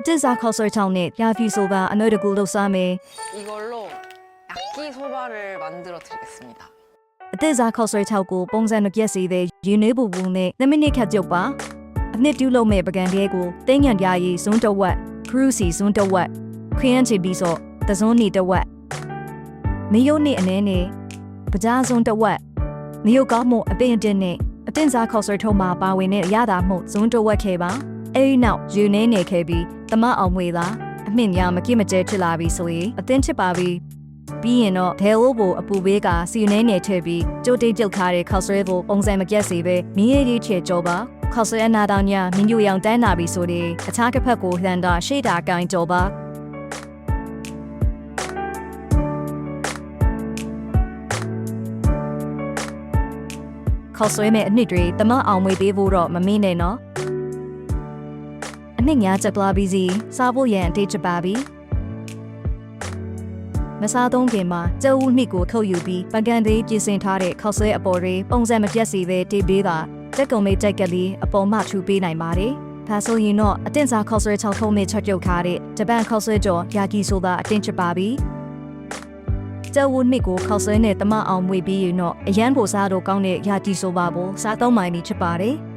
အတစ်စားခေါက်ဆွဲချောင်းနဲ့ရာဖြူဆိုပါအနှွဲတကူလှုပ်ရှားမယ် 이걸로 야끼 소바를 만들어 드리겠습니다. အတစ်စားခေါက်ဆွဲချောက်ကိုပုံစံမပြတ်စေတဲ့ယူနေပူပူနဲ့2မိနစ်ခတ်ကြုတ်ပါအနှစ်တူးလုံးမဲ့ပကံတဲကိုတင်းညံပြားရီဇွန်းတဝက်ခရူစီဇွန်းတဝက်ခရမ်းချီပြီးစော့တဇွန်းနီတဝက်မီယိုနေအနေနဲ့ပကြားဇွန်းတဝက်မီယိုကောင်းမှုအပင်အတင်းနဲ့အတင်းစားခေါက်ဆွဲထုံးမှာပါဝင်တဲ့အရသာမှုဇွန်းတဝက်ခဲ့ပါ အဲဒီနောက်ယူနေနေခဲ့ပြီးတမအောင်မွေသာအမြင့်များမကိမကျဲဖြစ်လာပြီဆိုရင်အတင်းချစ်ပါပြီပြီးရင်တော့ဒဲအိုးကိုအပူဘေးကစီယူနေနေထည့်ပြီးကြိုတိတ်ပြုတ်ထားတဲ့ခောက်ဆွဲကိုပုံစံမပြတ်စေပဲမင်းရည်ကြီးချေကြောပါခောက်ဆွဲအနာတောင်ညမင်းညူရောင်တန်းနာပြီဆိုတဲ့အခြားတစ်ဖက်ကိုလှန်တာရှေ့တာကင်ကြောပါခောက်ဆွဲမဲ့အနှစ်တွေတမအောင်မွေပေးဖို့တော့မမင်းနဲ့နော် အနှစ်ညာချက်သွားပြီးစီစားဖို့ရန်အတေးချက်ပါပြီမစားသုံးခင်မှာကျုပ်ဦးနှစ်ကိုထုတ်ယူပြီးပကံသေးပြင်ဆင်ထားတဲ့ခောက်ဆွဲအပေါ်တွေပုံစံမပြတ်စီပဲတေးပေးတာတက်ကုံမေးကြိုက်ကလေးအပေါ်မှထူပေးနိုင်ပါတယ်။ဒါဆိုရင်တော့အတင့်စားခောက်ဆွဲချောက်ထုံးမဲ့ချက်ပြုတ်ထားတဲ့ဂျပန်ခောက်ဆွဲကြော်ယာကီဆိုတာအတင်ချပါပြီ။ကျုပ်ဦးနှစ်ကိုခောက်ဆွဲနဲ့တမအောင်မွေပြီးရင်တော့အရန်ကိုစားတော့ကောင်းတဲ့ယာကီဆိုပါကိုစားသုံးမှပြီဖြစ်ပါတယ်။